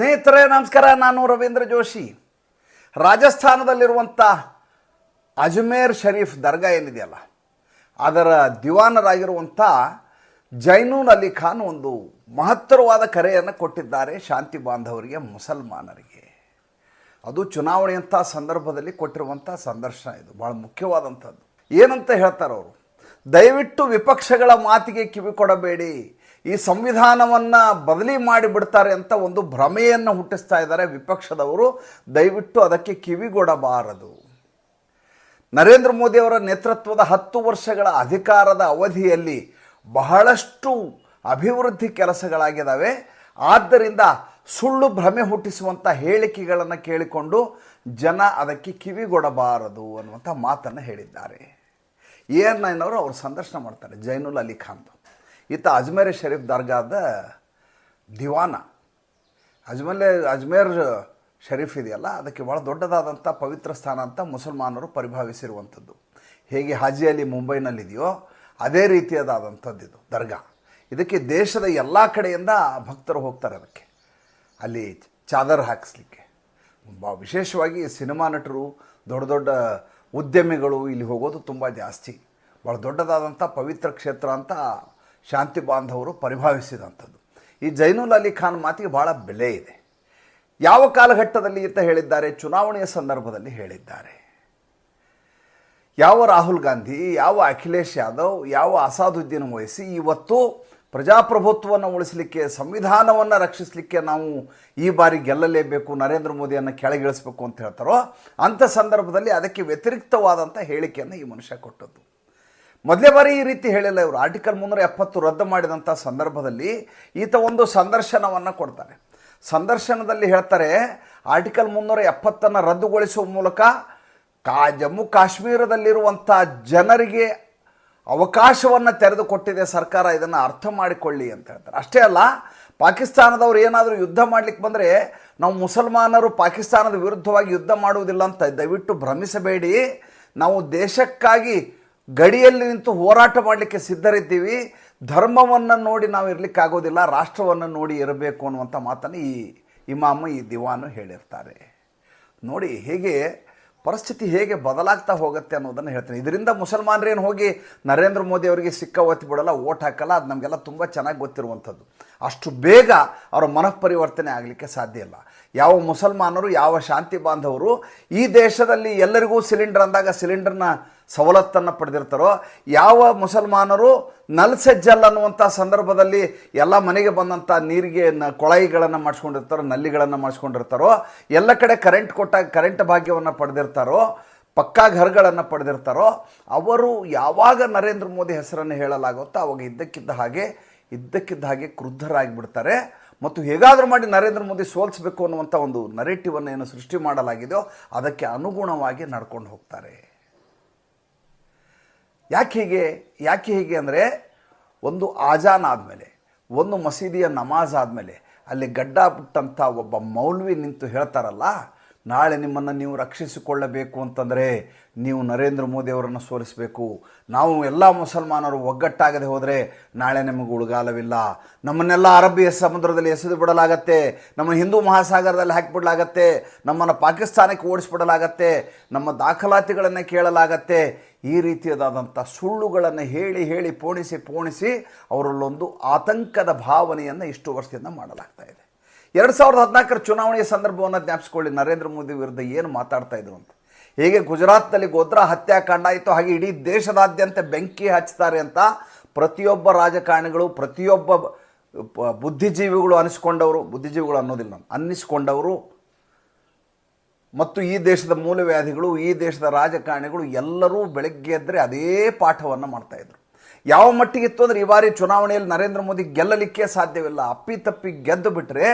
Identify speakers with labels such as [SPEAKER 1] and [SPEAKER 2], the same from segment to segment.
[SPEAKER 1] ಸ್ನೇಹಿತರೇ, ನಮಸ್ಕಾರ. ನಾನು ರವೀಂದ್ರ ಜೋಶಿ. ರಾಜಸ್ಥಾನದಲ್ಲಿರುವಂಥ ಅಜ್ಮೇರ್ ಶರೀಫ್ ದರ್ಗಾ ಏನಿದೆಯಲ್ಲ ಅದರ ದಿವಾನರಾಗಿರುವಂಥ ಜೈನೂನ್ ಅಲಿ ಖಾನ್ ಒಂದು ಮಹತ್ತರವಾದ ಕರೆಯನ್ನು ಕೊಟ್ಟಿದ್ದಾರೆ ಶಾಂತಿ ಬಾಂಧವರಿಗೆ, ಮುಸಲ್ಮಾನರಿಗೆ. ಅದು ಚುನಾವಣೆಯಂಥ ಸಂದರ್ಭದಲ್ಲಿ ಕೊಟ್ಟಿರುವಂಥ ಸಂದರ್ಶನ ಇದು ಭಾಳ ಮುಖ್ಯವಾದಂಥದ್ದು. ಏನಂತ ಹೇಳ್ತಾರೆ ಅವರು ದಯವಿಟ್ಟು ವಿಪಕ್ಷಗಳ ಮಾತಿಗೆ ಕಿವಿ ಕೊಡಬೇಡಿ ಈ ಸಂವಿಧಾನವನ್ನು ಬದಲಿ ಮಾಡಿಬಿಡ್ತಾರೆ ಅಂತ ಒಂದು ಭ್ರಮೆಯನ್ನು ಹುಟ್ಟಿಸ್ತಾ ಇದ್ದಾರೆ ವಿಪಕ್ಷದವರು. ದಯವಿಟ್ಟು ಅದಕ್ಕೆ ಕಿವಿಗೊಡಬಾರದು. ನರೇಂದ್ರ ಮೋದಿಯವರ ನೇತೃತ್ವದ ಹತ್ತು ವರ್ಷಗಳ ಅಧಿಕಾರದ ಅವಧಿಯಲ್ಲಿ ಬಹಳಷ್ಟು ಅಭಿವೃದ್ಧಿ ಕೆಲಸಗಳಾಗಿದ್ದಾವೆ. ಆದ್ದರಿಂದ ಸುಳ್ಳು ಭ್ರಮೆ ಹುಟ್ಟಿಸುವಂಥ ಹೇಳಿಕೆಗಳನ್ನು ಕೇಳಿಕೊಂಡು ಜನ ಅದಕ್ಕೆ ಕಿವಿಗೊಡಬಾರದು ಅನ್ನುವಂಥ ಮಾತನ್ನು ಹೇಳಿದ್ದಾರೆ. ಎ ಎನ್ ನೈನವರು ಅವರು ಸಂದರ್ಶನ ಮಾಡ್ತಾರೆ, ಜೈನುಲ್ ಅಲಿ ಖಾನ್ದು. ಈತ ಅಜ್ಮೇರ್ ಶರೀಫ್ ದರ್ಗಾದ ದಿವಾನ. ಅಜ್ಮೇಲೆ, ಅಜ್ಮೇರ್ ಶರೀಫ್ ಇದೆಯಲ್ಲ, ಅದಕ್ಕೆ ಭಾಳ ದೊಡ್ಡದಾದಂಥ ಪವಿತ್ರ ಸ್ಥಾನ ಅಂತ ಮುಸಲ್ಮಾನರು ಪರಿಭಾವಿಸಿರುವಂಥದ್ದು. ಹೇಗೆ ಹಾಜಿ ಅಲಿ ಮುಂಬೈನಲ್ಲಿದೆಯೋ, ಅದೇ ರೀತಿಯದಾದಂಥದ್ದು ಇದು, ದರ್ಗಾ. ಇದಕ್ಕೆ ದೇಶದ ಎಲ್ಲ ಕಡೆಯಿಂದ ಭಕ್ತರು ಹೋಗ್ತಾರೆ ಅದಕ್ಕೆ. ಅಲ್ಲಿ ಚಾದರ್ ಹಾಕಿಸ್ಲಿಕ್ಕೆ. ಬ, ವಿಶೇಷವಾಗಿ ಸಿನಿಮಾ ನಟರು, ದೊಡ್ಡ ದೊಡ್ಡ ಉದ್ಯಮಿಗಳು ಇಲ್ಲಿ ಹೋಗೋದು ತುಂಬ ಜಾಸ್ತಿ. ಭಾಳ ದೊಡ್ಡದಾದಂಥ ಪವಿತ್ರ ಕ್ಷೇತ್ರ ಅಂತ ಶಾಂತಿ ಬಾಂಧವರು ಪರಿಭಾವಿಸಿದಂಥದ್ದು. ಈ ಜೈನುಲ್ ಅಲಿ ಖಾನ್ ಮಾತಿಗೆ ಭಾಳ ಬೆಲೆ ಇದೆ. ಯಾವ ಕಾಲಘಟ್ಟದಲ್ಲಿ ಅಂತ ಹೇಳಿದ್ದಾರೆ? ಚುನಾವಣೆಯ ಸಂದರ್ಭದಲ್ಲಿ ಹೇಳಿದ್ದಾರೆ. ಯಾವ ರಾಹುಲ್ ಗಾಂಧಿ, ಯಾವ ಅಖಿಲೇಶ್ ಯಾದವ್, ಯಾವ ಅಸಾದುದ್ದೀನ್ ವಹಿಸಿ ಇವತ್ತು ಪ್ರಜಾಪ್ರಭುತ್ವವನ್ನು ಉಳಿಸಲಿಕ್ಕೆ, ಸಂವಿಧಾನವನ್ನು ರಕ್ಷಿಸಲಿಕ್ಕೆ ನಾವು ಈ ಬಾರಿ ಗೆಲ್ಲಲೇಬೇಕು, ನರೇಂದ್ರ ಮೋದಿಯನ್ನು ಕೆಳಗಿಳಿಸಬೇಕು ಅಂತ ಹೇಳ್ತಾರೋ, ಅಂಥ ಸಂದರ್ಭದಲ್ಲಿ ಅದಕ್ಕೆ ವ್ಯತಿರಿಕ್ತವಾದಂಥ ಹೇಳಿಕೆಯನ್ನು ಈ ಮನುಷ್ಯ ಕೊಟ್ಟದ್ದು. ಮೊದಲೇ ಬಾರಿ ಈ ರೀತಿ ಹೇಳಿಲ್ಲ ಇವರು. ಆರ್ಟಿಕಲ್ ಮುನ್ನೂರ ಎಪ್ಪತ್ತು ರದ್ದು ಮಾಡಿದಂಥ ಸಂದರ್ಭದಲ್ಲಿ ಈತ ಒಂದು ಸಂದರ್ಶನವನ್ನು ಕೊಡ್ತಾರೆ. ಸಂದರ್ಶನದಲ್ಲಿ ಹೇಳ್ತಾರೆ ಆರ್ಟಿಕಲ್ ಮುನ್ನೂರ ಎಪ್ಪತ್ತನ್ನು ರದ್ದುಗೊಳಿಸುವ ಮೂಲಕ ಕಾ ಜಮ್ಮು ಕಾಶ್ಮೀರದಲ್ಲಿರುವಂಥ ಜನರಿಗೆ ಅವಕಾಶವನ್ನು ತೆರೆದುಕೊಟ್ಟಿದೆ ಸರ್ಕಾರ. ಇದನ್ನು ಅರ್ಥ ಮಾಡಿಕೊಳ್ಳಿ ಅಂತ ಹೇಳ್ತಾರೆ. ಅಷ್ಟೇ ಅಲ್ಲ, ಪಾಕಿಸ್ತಾನದವರು ಏನಾದರೂ ಯುದ್ಧ ಮಾಡಲಿಕ್ಕೆ ಬಂದರೆ ನಾವು ಮುಸಲ್ಮಾನರು ಪಾಕಿಸ್ತಾನದ ವಿರುದ್ಧವಾಗಿ ಯುದ್ಧ ಮಾಡುವುದಿಲ್ಲ ಅಂತ ದಯವಿಟ್ಟು ಭ್ರಮಿಸಬೇಡಿ. ನಾವು ದೇಶಕ್ಕಾಗಿ ಗಡಿಯಲ್ಲಿ ನಿಂತು ಹೋರಾಟ ಮಾಡಲಿಕ್ಕೆ ಸಿದ್ಧರಿದ್ದೀವಿ. ಧರ್ಮವನ್ನು ನೋಡಿ ನಾವು ಇರಲಿಕ್ಕಾಗೋದಿಲ್ಲ, ರಾಷ್ಟ್ರವನ್ನು ನೋಡಿ ಇರಬೇಕು ಅನ್ನುವಂಥ ಮಾತನ್ನು ಈ ಇಮಾಮು, ಈ ದಿವಾನು ಹೇಳಿರ್ತಾರೆ. ನೋಡಿ ಹೇಗೆ ಪರಿಸ್ಥಿತಿ ಹೇಗೆ ಬದಲಾಗ್ತಾ ಹೋಗುತ್ತೆ ಅನ್ನೋದನ್ನು ಹೇಳ್ತೀನಿ. ಇದರಿಂದ ಮುಸಲ್ಮಾನರೇನು ಹೋಗಿ ನರೇಂದ್ರ ಮೋದಿ ಅವರಿಗೆ ಸಿಕ್ಕ ಒತ್ತಿ ಬಿಡಲ್ಲ, ಓಟ್ ಹಾಕಲ್ಲ, ಅದು ನಮಗೆಲ್ಲ ತುಂಬ ಚೆನ್ನಾಗಿ ಗೊತ್ತಿರುವಂಥದ್ದು. ಅಷ್ಟು ಬೇಗ ಅವರ ಮನಃಪರಿವರ್ತನೆ ಆಗಲಿಕ್ಕೆ ಸಾಧ್ಯ ಇಲ್ಲ. ಯಾವ ಮುಸಲ್ಮಾನರು, ಯಾವ ಶಾಂತಿ ಬಾಂಧವರು ಈ ದೇಶದಲ್ಲಿ ಎಲ್ಲರಿಗೂ ಸಿಲಿಂಡರ್ ಅಂದಾಗ ಸಿಲಿಂಡರ್ನ ಸವಲತ್ತನ್ನು ಪಡೆದಿರ್ತಾರೋ, ಯಾವ ಮುಸಲ್ಮಾನರು ನಲ್ ಸೆಜ್ಜಲ್ ಅನ್ನುವಂಥ ಸಂದರ್ಭದಲ್ಲಿ ಎಲ್ಲ ಮನೆಗೆ ಬಂದಂಥ ನೀರಿಗೆ ನ ಕೊಳಾಯಿಗಳನ್ನು ಮಾಡಿಸ್ಕೊಂಡಿರ್ತಾರೋ, ನಲ್ಲಿಗಳನ್ನು ಮಾಡಿಸ್ಕೊಂಡಿರ್ತಾರೋ, ಎಲ್ಲ ಕಡೆ ಕರೆಂಟ್ ಕೊಟ್ಟಾಗ ಕರೆಂಟ್ ಭಾಗ್ಯವನ್ನು ಪಡೆದಿರ್ತಾರೋ, ಪಕ್ಕಾ ಘರ್ಗಳನ್ನು ಪಡೆದಿರ್ತಾರೋ, ಅವರು ಯಾವಾಗ ನರೇಂದ್ರ ಮೋದಿ ಹೆಸರನ್ನು ಹೇಳಲಾಗುತ್ತೋ ಅವಾಗ ಇದ್ದಕ್ಕಿದ್ದ ಹಾಗೆ ಇದ್ದಕ್ಕಿದ್ದ ಹಾಗೆ ಕ್ರುದ್ಧರಾಗಿಬಿಡ್ತಾರೆ. ಮತ್ತು ಹೇಗಾದರೂ ಮಾಡಿ ನರೇಂದ್ರ ಮೋದಿ ಸೋಲಿಸಬೇಕು ಅನ್ನುವಂಥ ಒಂದು ನರೇಟಿವನ್ನು ಏನು ಸೃಷ್ಟಿ ಮಾಡಲಾಗಿದೆಯೋ ಅದಕ್ಕೆ ಅನುಗುಣವಾಗಿ ನಡ್ಕೊಂಡು ಹೋಗ್ತಾರೆ. ಯಾಕೆ ಹೀಗೆ ಯಾಕೆ ಹೀಗೆ ಅಂದರೆ ಒಂದು ಆಜಾನ್ ಆದಮೇಲೆ, ಒಂದು ಮಸೀದಿಯ ನಮಾಜ್ ಆದಮೇಲೆ, ಅಲ್ಲಿ ಗಡ್ಡ ಬಿಟ್ಟಂಥ ಒಬ್ಬ ಮೌಲ್ವಿ ನಿಂತು ಹೇಳ್ತಾರಲ್ಲ ನಾಳೆ ನಿಮ್ಮನ್ನು ನೀವು ರಕ್ಷಿಸಿಕೊಳ್ಳಬೇಕು ಅಂತಂದರೆ ನೀವು ನರೇಂದ್ರ ಮೋದಿ ಅವರನ್ನು ಸೋಲಿಸಬೇಕು. ನಾವು ಎಲ್ಲ ಮುಸಲ್ಮಾನರು ಒಗ್ಗಟ್ಟಾಗದೆ ಹೋದರೆ ನಾಳೆ ನಿಮಗೆ ಉಳುಗಾಲವಿಲ್ಲ. ನಮ್ಮನ್ನೆಲ್ಲ ಅರಬ್ಬಿಯ ಸಮುದ್ರದಲ್ಲಿ ಎಸೆದು ಬಿಡಲಾಗತ್ತೆ. ನಮ್ಮ ಹಿಂದೂ ಮಹಾಸಾಗರದಲ್ಲಿ ಹಾಕಿಬಿಡಲಾಗತ್ತೆ. ನಮ್ಮನ್ನು ಪಾಕಿಸ್ತಾನಕ್ಕೆ ಓಡಿಸ್ಬಿಡಲಾಗತ್ತೆ. ನಮ್ಮ ದಾಖಲಾತಿಗಳನ್ನು ಕೇಳಲಾಗತ್ತೆ. ಈ ರೀತಿಯಾದಂಥ ಸುಳ್ಳುಗಳನ್ನು ಹೇಳಿ ಹೇಳಿ ಪೋಣಿಸಿ ಪೋಣಿಸಿ ಅವರಲ್ಲೊಂದು ಆತಂಕದ ಭಾವನೆಯನ್ನು ಇಷ್ಟು ವರ್ಷದಿಂದ ಮಾಡಲಾಗ್ತಾ ಇದೆ. ಎರಡು ಸಾವಿರದ ಹದಿನಾಲ್ಕರ ಚುನಾವಣೆಯ ಸಂದರ್ಭವನ್ನು ಜ್ಞಾಪಿಸ್ಕೊಳ್ಳಿ. ನರೇಂದ್ರ ಮೋದಿ ವಿರುದ್ಧ ಏನು ಮಾತಾಡ್ತಾ ಇದ್ರು ಅಂತ. ಹೇಗೆ ಗುಜರಾತ್ನಲ್ಲಿ ಗೋದ್ರಾ ಹತ್ಯಾಕಾಂಡ ಆಯಿತು, ಹಾಗೆ ಇಡೀ ದೇಶದಾದ್ಯಂತ ಬೆಂಕಿ ಹಚ್ತಾರೆ ಅಂತ ಪ್ರತಿಯೊಬ್ಬ ರಾಜಕಾರಣಿಗಳು, ಪ್ರತಿಯೊಬ್ಬ ಬುದ್ಧಿಜೀವಿಗಳು ಅನಿಸ್ಕೊಂಡವರು. ಬುದ್ಧಿಜೀವಿಗಳು ಅನ್ನೋದಿಲ್ಲ ನಾನು, ಅನ್ನಿಸ್ಕೊಂಡವರು. ಮತ್ತು ಈ ದೇಶದ ಮೂಲವ್ಯಾಧಿಗಳು, ಈ ದೇಶದ ರಾಜಕಾರಣಿಗಳು ಎಲ್ಲರೂ ಬೆಳಗ್ಗೆ ಎದ್ದರೆ ಅದೇ ಪಾಠವನ್ನು ಮಾಡ್ತಾಯಿದ್ರು ಯಾವ ಮಟ್ಟಿಗಿತ್ತು ಅಂದರೆ ಈ ಬಾರಿ ಚುನಾವಣೆಯಲ್ಲಿ ನರೇಂದ್ರ ಮೋದಿ ಗೆಲ್ಲಲಿಕ್ಕೆ ಸಾಧ್ಯವಿಲ್ಲ. ಅಪ್ಪಿತಪ್ಪಿ ಗೆದ್ದು ಬಿಟ್ಟರೆ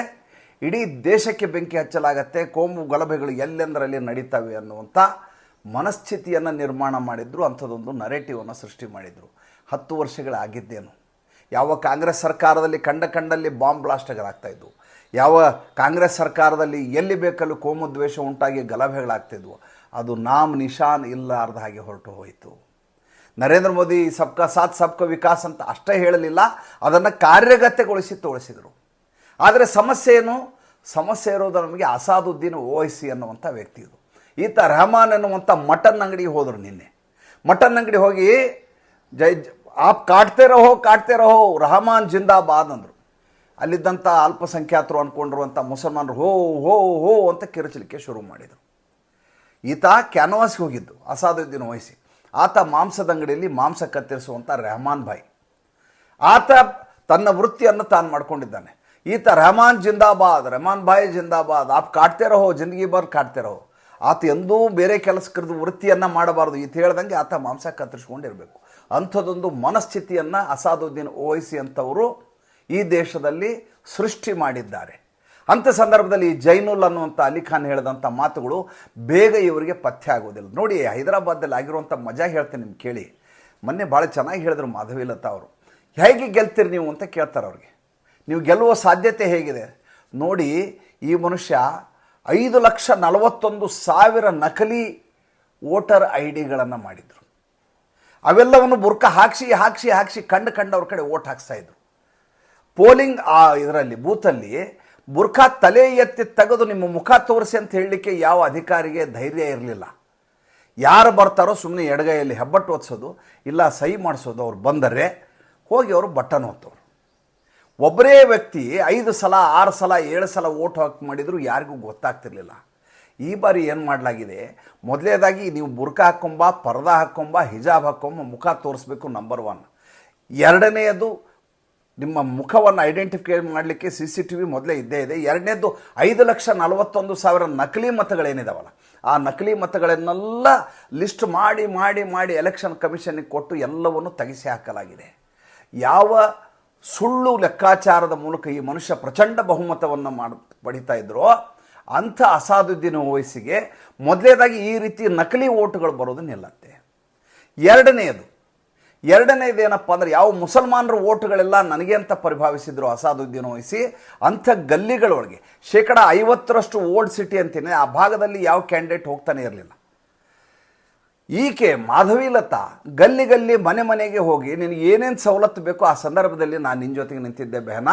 [SPEAKER 1] ಇಡೀ ದೇಶಕ್ಕೆ ಬೆಂಕಿ ಹಚ್ಚಲಾಗತ್ತೆ, ಕೋಮು ಗಲಭೆಗಳು ಎಲ್ಲೆಂದರಲ್ಲಿ ನಡೀತವೆ ಅನ್ನುವಂಥ ಮನಸ್ಥಿತಿಯನ್ನು ನಿರ್ಮಾಣ ಮಾಡಿದ್ರು, ಅಂಥದ್ದೊಂದು ನರೇಟಿವನ್ನು ಸೃಷ್ಟಿ ಮಾಡಿದರು. ಹತ್ತು ವರ್ಷಗಳಾಗಿದ್ದೇನು. ಯಾವ ಕಾಂಗ್ರೆಸ್ ಸರ್ಕಾರದಲ್ಲಿ ಕಂಡ ಕಂಡಲ್ಲಿ ಬಾಂಬ್ ಬ್ಲಾಸ್ಟ್ಗಳಾಗ್ತಾ ಇದ್ವು. ಯಾವ ಕಾಂಗ್ರೆಸ್ ಸರ್ಕಾರದಲ್ಲಿ ಎಲ್ಲಿ ಬೇಕಲ್ಲೂ ಕೋಮು ದ್ವೇಷ ಉಂಟಾಗಿ ಗಲಭೆಗಳಾಗ್ತಿದ್ವು. ಅದು ನಾಮ್ ನಿಶಾನ್ ಇಲ್ಲಾರ್ದ ಹಾಗೆ ಹೊರಟು ಹೋಯಿತು. ನರೇಂದ್ರ ಮೋದಿ ಸಬ್ಕಾ ಸಾಥ್, ಸಬ್ಕಾ ವಿಕಾಸ್ ಅಂತ ಅಷ್ಟೇ ಹೇಳಲಿಲ್ಲ, ಅದನ್ನು ಕಾರ್ಯಗತಗೊಳಿಸಿ ತೋರಿಸಿದರು. ಆದರೆ ಸಮಸ್ಯೆ ಏನು ಸಮಸ್ಯೆ ಇರೋದು ನಮಗೆ ಅಸಾದುದ್ದೀನ್ ಓಯಿಸಿ ಅನ್ನುವಂಥ ವ್ಯಕ್ತಿ ಇದು. ಈತ ರೆಹಮಾನ್ ಅನ್ನುವಂಥ ಮಟನ್ ಅಂಗಡಿಗೆ ಹೋದರು ನಿನ್ನೆ. ಮಟನ್ ಅಂಗಡಿ ಹೋಗಿ ಜೈ ಆಪ್ ಕಾಟ್ತೇ ರಹೋ ಕಾಟ್ತೇ ರಹೋ, ರಹಮಾನ್ ಜಿಂದಾಬಾದ್ ಅಂದರು. ಅಲ್ಲಿದ್ದಂಥ ಅಲ್ಪಸಂಖ್ಯಾತರು ಅಂದ್ಕೊಂಡಿರುವಂಥ ಮುಸಲ್ಮಾನರು, ಹೋ ಹೋ ಹೋ ಅಂತ ಕಿರುಚಲಿಕ್ಕೆ ಶುರು ಮಾಡಿದರು. ಈತ ಕ್ಯಾನ್ವಾಸ್ಗೆ ಹೋಗಿದ್ದು, ಅಸಾದುದ್ದೀನ್ ವಹಿಸಿ ಆತ ಮಾಂಸದ ಅಂಗಡಿಯಲ್ಲಿ ಮಾಂಸ ಕತ್ತರಿಸುವಂಥ ರೆಹಮಾನ್ ಭಾಯ್. ಆತ ತನ್ನ ವೃತ್ತಿಯನ್ನು ತಾನು ಮಾಡ್ಕೊಂಡಿದ್ದಾನೆ. ಈತ ರೆಹಮಾನ್ ಜಿಂದಾಬಾದ್, ರೆಹಮಾನ್ ಭಾಯ್ ಜಿಂದಾಬಾದ್, ಆಪ್ ಕಾಟ್ತೆ ರಹೋ, ಜಿಂದಗಿ ಬರ್ ಕಾಟ್ತೆ ರಹೋ. ಆತ ಎಂದೂ ಬೇರೆ ಕೆಲಸಕ್ಕದ ವೃತ್ತಿಯನ್ನು ಮಾಡಬಾರ್ದು. ಈತ ಹೇಳ್ದಂಗೆ ಆತ ಮಾಂಸ ಕತ್ತರಿಸ್ಕೊಂಡಿರಬೇಕು. ಅಂಥದ್ದೊಂದು ಮನಸ್ಥಿತಿಯನ್ನು ಅಸಾದುದ್ದೀನ್ ಓವೈಸಿ ಅಂತವರು ಈ ದೇಶದಲ್ಲಿ ಸೃಷ್ಟಿ ಮಾಡಿದ್ದಾರೆ. ಅಂಥ ಸಂದರ್ಭದಲ್ಲಿ ಜೈನುಲ್ ಅನ್ನುವಂಥ ಅಲಿ ಖಾನ್ ಹೇಳಿದಂಥ ಮಾತುಗಳು ಬೇಗ ಇವರಿಗೆ ಪಥ್ಯ ಆಗೋದಿಲ್ಲ. ನೋಡಿ ಹೈದರಾಬಾದಲ್ಲಿ ಆಗಿರುವಂಥ ಮಜಾ ಹೇಳ್ತೀನಿ ನಿಮ್ಗೆ ಕೇಳಿ. ಮೊನ್ನೆ ಭಾಳ ಚೆನ್ನಾಗಿ ಹೇಳಿದ್ರು ಮಾಧವಿಲತಾ ಅವರು. ಹೇಗೆ ಗೆಲ್ತೀರಿ ನೀವು ಅಂತ ಕೇಳ್ತಾರೆ ಅವ್ರಿಗೆ. ನೀವು ಗೆಲ್ಲುವ ಸಾಧ್ಯತೆ ಹೇಗಿದೆ? ನೋಡಿ, ಈ ಮನುಷ್ಯ ಐದು ಲಕ್ಷ ನಲವತ್ತೊಂದು ಸಾವಿರ ನಕಲಿ ವೋಟರ್ ಐ ಡಿಗಳನ್ನು ಮಾಡಿದರು. ಅವೆಲ್ಲವನ್ನು ಬುರ್ಕ ಹಾಕ್ಸಿ ಹಾಕ್ಸಿ ಹಾಕ್ಸಿ ಕಂಡು ಕಂಡವ್ರ ಕಡೆ ಓಟ್ ಹಾಕ್ಸ್ತಾ ಇದ್ರು. ಪೋಲಿಂಗ್, ಆ, ಇದರಲ್ಲಿ, ಬೂತಲ್ಲಿ ಬುರ್ಖಾ ತಲೆ ಎತ್ತಿ ತೆಗೆದು ನಿಮ್ಮ ಮುಖ ತೋರಿಸಿ ಅಂತ ಹೇಳಲಿಕ್ಕೆ ಯಾವ ಅಧಿಕಾರಿಗೆ ಧೈರ್ಯ ಇರಲಿಲ್ಲ. ಯಾರು ಬರ್ತಾರೋ ಸುಮ್ಮನೆ ಎಡಗೈಯಲ್ಲಿ ಹೆಬ್ಬಟ್ಟು ಒತ್ಸೋದು, ಇಲ್ಲ ಸಹಿ ಮಾಡಿಸೋದು ಅವ್ರು ಬಂದರೆ ಹೋಗಿ ಅವರು ಬಟನ್ ಒತ್ತೋರು. ಒಬ್ಬರೇ ವ್ಯಕ್ತಿ ಐದು ಸಲ, ಆರು ಸಲ, ಏಳು ಸಲ ಓಟ್ ಹಾಕಿ ಮಾಡಿದರೂ ಯಾರಿಗೂ ಗೊತ್ತಾಗ್ತಿರ್ಲಿಲ್ಲ. ಈ ಬಾರಿ ಏನು ಮಾಡಲಾಗಿದೆ? ಮೊದಲೇದಾಗಿ ನೀವು ಬುರ್ಕ ಹಾಕ್ಕೊಂಬ ಪರ್ದ ಹಾಕ್ಕೊಂಬ ಹಿಜಾಬ್ ಹಾಕ್ಕೊಂಬ ಮುಖ ತೋರಿಸ್ಬೇಕು ನಂಬರ್ ಒನ್ ಎರಡನೆಯದು ನಿಮ್ಮ ಮುಖವನ್ನು ಐಡೆಂಟಿಫೈ ಮಾಡಲಿಕ್ಕೆ ಸಿ ಸಿ ಟಿ ವಿ ಮೊದಲೇ ಇದ್ದೇ ಇದೆ. ಎರಡನೇದು ಐದು ಲಕ್ಷ ನಲವತ್ತೊಂದು ಸಾವಿರ ನಕಲಿ ಮತಗಳೇನಿದಾವಲ್ಲ, ಆ ನಕಲಿ ಮತಗಳನ್ನೆಲ್ಲ ಲಿಸ್ಟ್ ಮಾಡಿ ಮಾಡಿ ಮಾಡಿ ಎಲೆಕ್ಷನ್ ಕಮಿಷನ್ಗೆ ಕೊಟ್ಟು ಎಲ್ಲವನ್ನು ತೆಗೆಸಿ ಹಾಕಲಾಗಿದೆ. ಯಾವ ಸುಳ್ಳು ಲೆಕ್ಕಾಚಾರದ ಮೂಲಕ ಈ ಮನುಷ್ಯ ಪ್ರಚಂಡ ಬಹುಮತವನ್ನು ಮಾಡಿ, ಪಡಿತಾ ಇದ್ರು. ಅಂಥ ಅಸಾದುದ್ದೀನ ವಯಸ್ಸಿಗೆ ಮೊದಲೇದಾಗಿ ಈ ರೀತಿ ನಕಲಿ ಓಟುಗಳು ಬರೋದು ನಿಲ್ಲತ್ತೆ. ಎರಡನೆಯದು ಎರಡನೇದು ಏನಪ್ಪ ಅಂದರೆ ಯಾವ ಮುಸಲ್ಮಾನರ ಓಟುಗಳೆಲ್ಲ ನನಗೆ ಅಂತ ಪರಿಭಾವಿಸಿದ್ರು ಅಸಾದುದ್ದೀನ್ ವಹಿಸಿ ಅಂಥ ಗಲ್ಲಿಗಳೊಳಗೆ ಶೇಕಡ ಐವತ್ತರಷ್ಟು ಓಲ್ಡ್ ಸಿಟಿ ಅಂತೇನೆ, ಆ ಭಾಗದಲ್ಲಿ ಯಾವ ಕ್ಯಾಂಡಿಡೇಟ್ ಹೋಗ್ತಾನೆ ಇರಲಿಲ್ಲ. ಈಕೆ ಮಾಧವಿಲತಾ, ಗಲ್ಲಿ ಗಲ್ಲಿ ಮನೆ ಮನೆಗೆ ಹೋಗಿ, ನಿನಗೆ ಏನೇನು ಸವಲತ್ತು ಬೇಕೋ ಆ ಸಂದರ್ಭದಲ್ಲಿ ನಾನು ನಿನ್ನ ಜೊತೆಗೆ ನಿಂತಿದ್ದೆ ಬೆಹನ,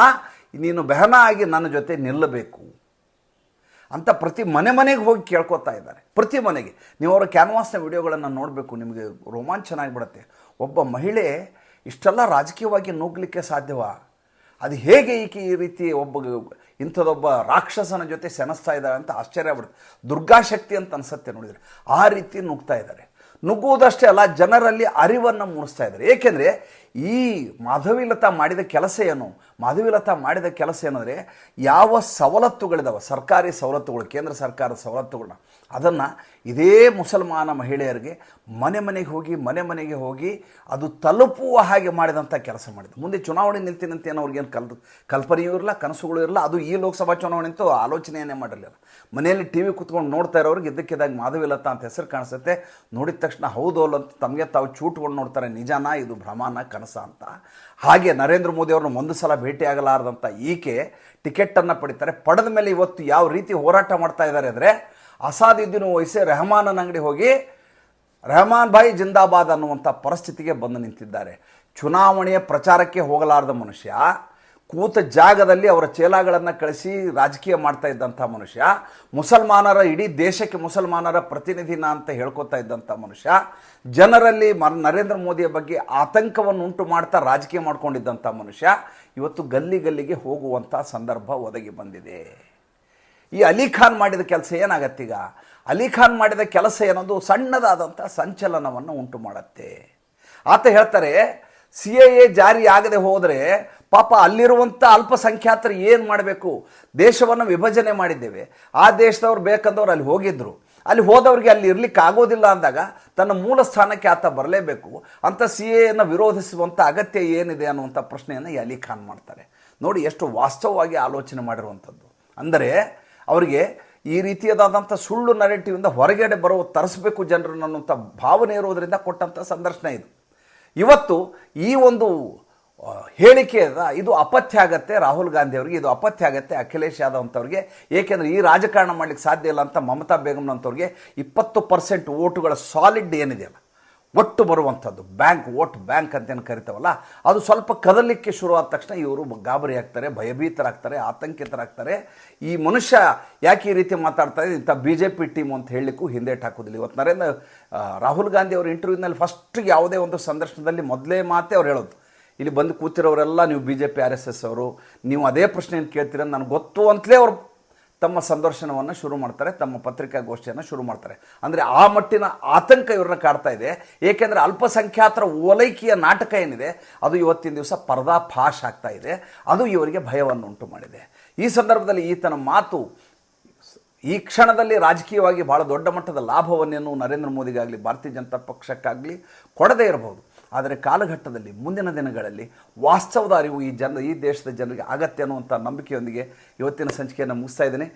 [SPEAKER 1] ನೀನು ಬೆಹನ ಆಗಿ ನನ್ನ ಜೊತೆ ನಿಲ್ಲಬೇಕು. ಅಂತ ಪ್ರತಿ ಮನೆ ಮನೆಗೆ ಹೋಗಿ ಕೇಳ್ಕೊತಾ ಇದ್ದಾರೆ. ಪ್ರತಿ ಮನೆಗೆ. ನೀವು ಅವರ ಕ್ಯಾನ್ವಾಸ್ನ ವಿಡಿಯೋಗಳನ್ನು ನೋಡಬೇಕು, ನಿಮಗೆ ರೋಮಾಂಚನ ಆಗಿಬಿಡುತ್ತೆ ಒಬ್ಬ ಮಹಿಳೆ ಇಷ್ಟೆಲ್ಲ ರಾಜಕೀಯವಾಗಿ ನುಗ್ಗಲಿಕ್ಕೆ ಸಾಧ್ಯವಾ? ಅದು ಹೇಗೆ ಈಕೆ ಈ ರೀತಿ ಒಬ್ಬ ಇಂಥದೊಬ್ಬ ರಾಕ್ಷಸನ ಜೊತೆ ಸೆಣಸ್ತಾ ಇದ್ದಾರೆ ಅಂತ ಆಶ್ಚರ್ಯ ಆಗ್ಬಿಡುತ್ತೆ. ದುರ್ಗಾಶಕ್ತಿ ಅಂತ ಅನ್ಸುತ್ತೆ ನೋಡಿದರೆ. ಆ ರೀತಿ ನುಗ್ತಾ ಇದ್ದಾರೆ. ನುಗ್ಗುವುದಷ್ಟೇ ಅಲ್ಲ, ಜನರಲ್ಲಿ ಅರಿವನ್ನು ಮೂಡಿಸ್ತಾ ಇದ್ದಾರೆ. ಏಕೆಂದರೆ ಈ ಮಾಧವಿಲತಾ ಮಾಡಿದ ಕೆಲಸ ಏನು? ಮಾಧವಿಲತಾ ಮಾಡಿದ ಕೆಲಸ ಏನಂದರೆ ಯಾವ ಸವಲತ್ತುಗಳಿದಾವೆ? ಸರ್ಕಾರಿ ಸವಲತ್ತುಗಳು, ಕೇಂದ್ರ ಸರ್ಕಾರದ ಸವಲತ್ತುಗಳನ್ನ. ಅದನ್ನು ಇದೇ ಮುಸಲ್ಮಾನ ಮಹಿಳೆಯರಿಗೆ ಮನೆ ಮನೆಗೆ ಹೋಗಿ, ಮನೆ ಮನೆಗೆ ಹೋಗಿ ಅದು ತಲುಪುವ ಹಾಗೆ ಮಾಡಿದಂಥ ಕೆಲಸ ಮಾಡಿದ್ರು. ಮುಂದೆ ಚುನಾವಣೆ ನಿಲ್ತೀನಂತ ಏನೋ ಅವ್ರಿಗೇನು ಕಲ್ ಕಲ್ಪನೆಯೂ ಇರಲ್ಲ, ಕನಸುಗಳು ಇರಲ್ಲ. ಅದು ಈ ಲೋಕಸಭಾ ಚುನಾವಣೆ ಅಂತೂ ಆಲೋಚನೆಯನ್ನೇ ಮಾಡಿರಲಿಲ್ಲ. ಮನೆಯಲ್ಲಿ ಟಿ ವಿ ಕುತ್ಕೊಂಡು ನೋಡ್ತಾ ಇರೋರಿಗೆ ಇದ್ದಕ್ಕಿದ್ದಾಗ ಮಾಧವಿಲತ್ತ ಅಂತ ಹೆಸರು ಕಾಣಿಸುತ್ತೆ. ನೋಡಿದ ತಕ್ಷಣ ಹೌದು ಅಲ್ಲ ಅಂತ ತಮಗೆ ತಾವು ಚೂಟ್ಕೊಂಡು ನೋಡ್ತಾರೆ, ನಿಜಾನ ಇದು ಭ್ರಮಾನ ಕನಸ ಅಂತ. ಹಾಗೆ ನರೇಂದ್ರ ಮೋದಿ ಅವ್ರನ್ನ ಒಂದು ಸಲ ಭೇಟಿ ಭೇಟಿಯಾಗಲಾರದಂಥ ಈಕೆ ಟಿಕೆಟನ್ನು ಪಡಿತಾರೆ. ಪಡೆದ ಮೇಲೆ ಇವತ್ತು ಯಾವ ರೀತಿ ಹೋರಾಟ ಮಾಡ್ತಾ ಇದ್ದಾರೆ ಅಂದರೆ, ಅಸಾದಿದ್ದೀನ್ ವಹಿಸಿ ರೆಹಮಾನನ ಅಂಗಡಿ ಹೋಗಿ ರೆಹಮಾನ್ ಭಾಯಿ ಜಿಂದಾಬಾದ್ ಅನ್ನುವಂಥ ಪರಿಸ್ಥಿತಿಗೆ ಬಂದು ನಿಂತಿದ್ದಾರೆ. ಚುನಾವಣೆಯ ಪ್ರಚಾರಕ್ಕೆ ಹೋಗಲಾರದ ಮನುಷ್ಯ, ಕೂತ ಜಾಗದಲ್ಲಿ ಅವರ ಚೇಲಾಗಳನ್ನು ಕಳಿಸಿ ರಾಜಕೀಯ ಮಾಡ್ತಾ ಇದ್ದಂಥ ಮನುಷ್ಯ, ಮುಸಲ್ಮಾನರ ಇಡೀ ದೇಶಕ್ಕೆ ಮುಸಲ್ಮಾನರ ಪ್ರತಿನಿಧಿನ ಅಂತ ಹೇಳ್ಕೊತಾ ಇದ್ದಂಥ ಮನುಷ್ಯ, ಜನರಲ್ಲಿ ಮ ನರೇಂದ್ರ ಮೋದಿಯ ಬಗ್ಗೆ ಆತಂಕವನ್ನು ಉಂಟು ಮಾಡ್ತಾ ರಾಜಕೀಯ ಮಾಡ್ಕೊಂಡಿದ್ದಂಥ ಮನುಷ್ಯ, ಇವತ್ತು ಗಲ್ಲಿ ಗಲ್ಲಿಗೆ ಹೋಗುವಂಥ ಸಂದರ್ಭ ಒದಗಿ ಬಂದಿದೆ. ಈ ಅಲಿ ಖಾನ್ ಮಾಡಿದ ಕೆಲಸ ಏನಾಗತ್ತೀಗ? ಅಲಿ ಖಾನ್ ಮಾಡಿದ ಕೆಲಸ ಏನೊಂದು ಸಣ್ಣದಾದಂಥ ಸಂಚಲನವನ್ನು ಉಂಟು ಮಾಡತ್ತೆ. ಆತ ಹೇಳ್ತಾರೆ, ಸಿ ಎ ಎ ಜಾರಿ ಆಗದೆ ಹೋದರೆ ಪಾಪ ಅಲ್ಲಿರುವಂಥ ಅಲ್ಪಸಂಖ್ಯಾತರು ಏನು ಮಾಡಬೇಕು? ದೇಶವನ್ನು ವಿಭಜನೆ ಮಾಡಿದ್ದೇವೆ. ಆ ದೇಶದವ್ರು ಬೇಕಂದವ್ರು ಅಲ್ಲಿ ಹೋಗಿದ್ದರು ಅಲ್ಲಿ ಹೋದವ್ರಿಗೆ ಅಲ್ಲಿ ಇರಲಿಕ್ಕೆ ಆಗೋದಿಲ್ಲ ಅಂದಾಗ ತನ್ನ ಮೂಲ ಸ್ಥಾನಕ್ಕೆ ಆತ ಬರಲೇಬೇಕು. ಅಂತ ಸಿ ಎಯನ್ನು ವಿರೋಧಿಸುವಂಥ ಅಗತ್ಯ ಏನಿದೆ ಅನ್ನುವಂಥ ಪ್ರಶ್ನೆಯನ್ನು ಈ ಅಲಿ ಖಾನ್ ಮಾಡ್ತಾರೆ. ನೋಡಿ, ಎಷ್ಟು ವಾಸ್ತವವಾಗಿ ಆಲೋಚನೆ ಮಾಡಿರುವಂಥದ್ದು. ಅಂದರೆ, ಅವರಿಗೆ ಈ ರೀತಿಯಾದಂಥ ಸುಳ್ಳು ನರೇಟಿವಿಂದ ಹೊರಗಡೆ ಬರೋ ತರಿಸ್ಬೇಕು ಜನರನ್ನು ಅನ್ನುವಂಥ ಭಾವನೆ ಇರೋದರಿಂದ ಕೊಟ್ಟಂಥ ಸಂದರ್ಶನ ಇದು. ಇವತ್ತು ಈ ಒಂದು ಹೇಳಿಕೆ ಇದು ಅಪಥ್ಯ ಆಗತ್ತೆ ರಾಹುಲ್ ಗಾಂಧಿ ಅವರಿಗೆ, ಇದು ಅಪಥ್ಯ ಆಗತ್ತೆ ಅಖಿಲೇಶ್ ಯಾದವ್ ಅಂತವ್ರಿಗೆ. ಏಕೆಂದರೆ ಈ ರಾಜಕಾರಣ ಮಾಡಲಿಕ್ಕೆ ಸಾಧ್ಯ ಇಲ್ಲ ಅಂತ ಮಮತಾ ಬೇಗಮ್ನಂತವ್ರಿಗೆ ಇಪ್ಪತ್ತು ಪರ್ಸೆಂಟ್ ಓಟುಗಳ ಸಾಲಿಡ್ ಏನಿದೆಯಲ್ಲ ಒಟ್ಟು ಬರುವಂಥದ್ದು. ಬ್ಯಾಂಕ್ ಓಟ್ ಬ್ಯಾಂಕ್ ಅಂತೇನು ಕರಿತಾವಲ್ಲ, ಅದು ಸ್ವಲ್ಪ ಕದಲಿಕ್ಕೆ ಶುರುವಾದ ತಕ್ಷಣ ಇವರು ಗಾಬರಿ ಆಗ್ತಾರೆ, ಭಯಭೀತರಾಗ್ತಾರೆ, ಆತಂಕಿತರಾಗ್ತಾರೆ. ಈ ಮನುಷ್ಯ ಯಾಕೆ ಈ ರೀತಿ ಮಾತಾಡ್ತಾ ಇದೆ ಇಂಥ ಬಿ ಜೆ ಪಿ ಟೀಮ್ ಅಂತ ಹೇಳಲಿಕ್ಕೂ ಹಿಂದೇಟ್ ಹಾಕೋದಿಲ್ಲ. ಇವತ್ತು ನರೇಂದ್ರ ರಾಹುಲ್ ಗಾಂಧಿ ಅವರ ಇಂಟರ್ವ್ಯೂನಲ್ಲಿ ಫಸ್ಟ್ ಯಾವುದೇ ಒಂದು ಸಂದರ್ಶನದಲ್ಲಿ ಮೊದಲೇ ಮಾತೇ ಅವ್ರು ಹೇಳೋದು. ಇಲ್ಲಿ ಬಂದು ಕೂತಿರೋರೆಲ್ಲ, ನೀವು B J P R S S ಅವರು, ನೀವು ಅದೇ ಪ್ರಶ್ನೆಯನ್ನು ಕೇಳ್ತೀರ, ನನಗೆ ಗೊತ್ತು ಅಂತಲೇ ಅವರು ತಮ್ಮ ಸಂದರ್ಶನವನ್ನು ಶುರು ಮಾಡ್ತಾರೆ, ತಮ್ಮ ಪತ್ರಿಕಾಗೋಷ್ಠಿಯನ್ನು ಶುರು ಮಾಡ್ತಾರೆ. ಅಂದರೆ ಆ ಮಟ್ಟಿನ ಆತಂಕ ಇವ್ರನ್ನ ಕಾಡ್ತಾ ಇದೆ. ಏಕೆಂದರೆ ಅಲ್ಪಸಂಖ್ಯಾತರ ಓಲೈಕೆಯ ನಾಟಕ ಏನಿದೆ, ಅದು ಇವತ್ತಿನ ದಿವಸ ಪರ್ದಾಫಾಶ್ ಆಗ್ತಾ ಇದೆ. ಅದು ಇವರಿಗೆ ಭಯವನ್ನು ಉಂಟು ಮಾಡಿದೆ. ಈ ಸಂದರ್ಭದಲ್ಲಿ ಈತನ ಮಾತು ಈ ಕ್ಷಣದಲ್ಲಿ ರಾಜಕೀಯವಾಗಿ ಬಹಳ ದೊಡ್ಡ ಮಟ್ಟದ ಲಾಭವನ್ನೇನು ನರೇಂದ್ರ ಮೋದಿಗಾಗಲಿ, ಭಾರತೀಯ ಜನತಾ ಪಕ್ಷಕ್ಕಾಗಲಿ ಕೊಡದೇ ಇರಬಹುದು. ಆದರೆ ಕಾಲಘಟ್ಟದಲ್ಲಿ, ಮುಂದಿನ ದಿನಗಳಲ್ಲಿ ವಾಸ್ತವದ ಅರಿವು ಈ ಜನ, ಈ ದೇಶದ ಜನರಿಗೆ ಅಗತ್ಯ ಅನ್ನುವಂಥ ನಂಬಿಕೆಯೊಂದಿಗೆ ಇವತ್ತಿನ ಸಂಚಿಕೆಯನ್ನು ಮುಗಿಸ್ತಾ ಇದ್ದೇನೆ.